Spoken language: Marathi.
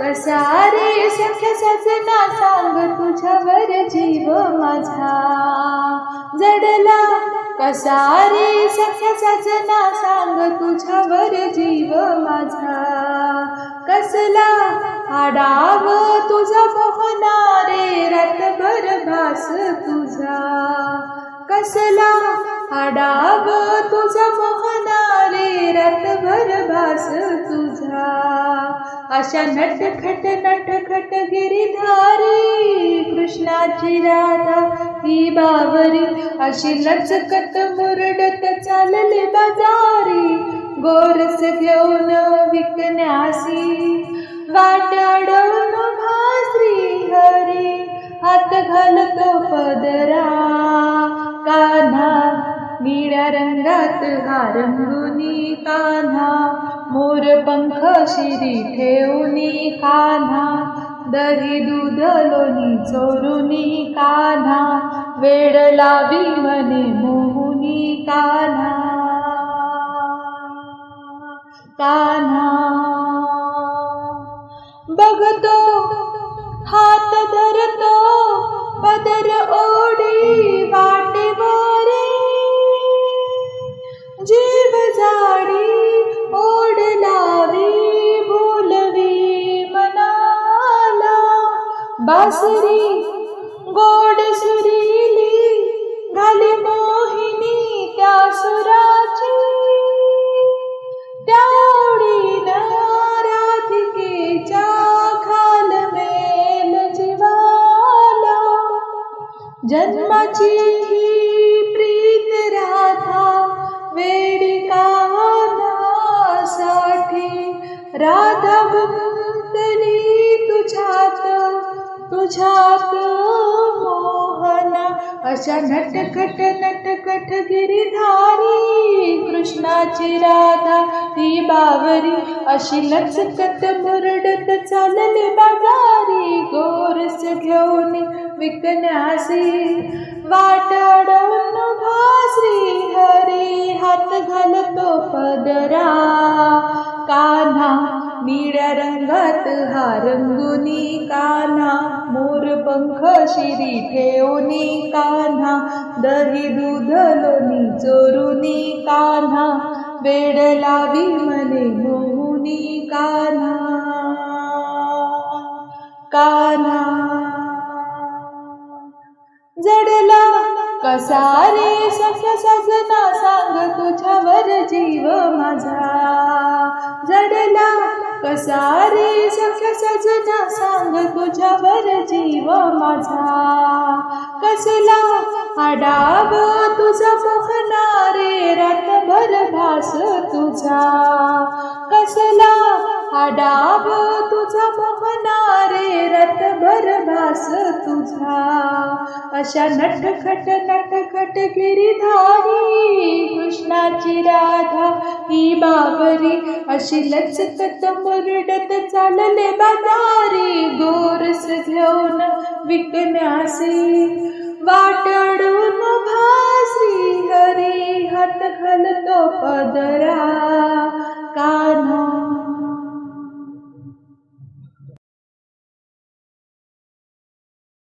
कसा रे सख्या सजना सांग तुझ्यावर जीव माझा. जडला कसा रे सख्या सजना सांग तुझ्यावर जीव माझा. कसला हाडाव तुझा पवना रे रातभर भास तुझा. कसला हाडाव तुझा पवना रे रातभर भास अशा नटखट नटखट गिरीधारी कृष्णाची राधा ही बावरी. अशी लचकत मुरडत चालले बाजारी गोरस घेऊन विकण्यासी. वाट अडवून रंगात रंगुनी कान्हा मोर पंख शिरी ठेवूनी कान्हा दही दूध लोणी चोरुनी कान्हा वेड लावी मने मोहुनी कान्हा. बासरी गोड सुरीली घाली मोहिनी त्या सुराची. त्यावडी राधिकेच्या खाल मेल जीवाला. जन्माची ही प्रीत राधा वेडिका साठी राधा तुझ्यात मोहन अशा नटखट नटखट गिरीधारी कृष्णाची राधा ही बावरी अशी लचकत मुरडत चालले बाजारी गोरस घेऊन विकण्यासी वाट निळ्या रंगात हा रंगुनी कान्हा मोर पंख शिरी ठेवूनी कान्हा दही दूध लोणी चोरुनी कान्हा वेड लावी मने मोहुनी कान्हा. कान्हा. जडला कसा रे सख्य सजना सांग तुझ्यावर जीव माझा. जडला कसा रे सख्या सजना सांग तुझ्यावर जीव माझा. कसला आडाव तुझा मोहना रे रातभर भास तुझा. कसला आडाव तुझा मोहना रे रातभर भास तुझा. अशा नटखट नटखट गिरीधारी कृष्णाची राधा ही बाबरी अशी लचकत मुरडत चालले बाजारी गोरस घेऊन विकण्यासी वाटडून भासरी हरी हात घालतो पदरा.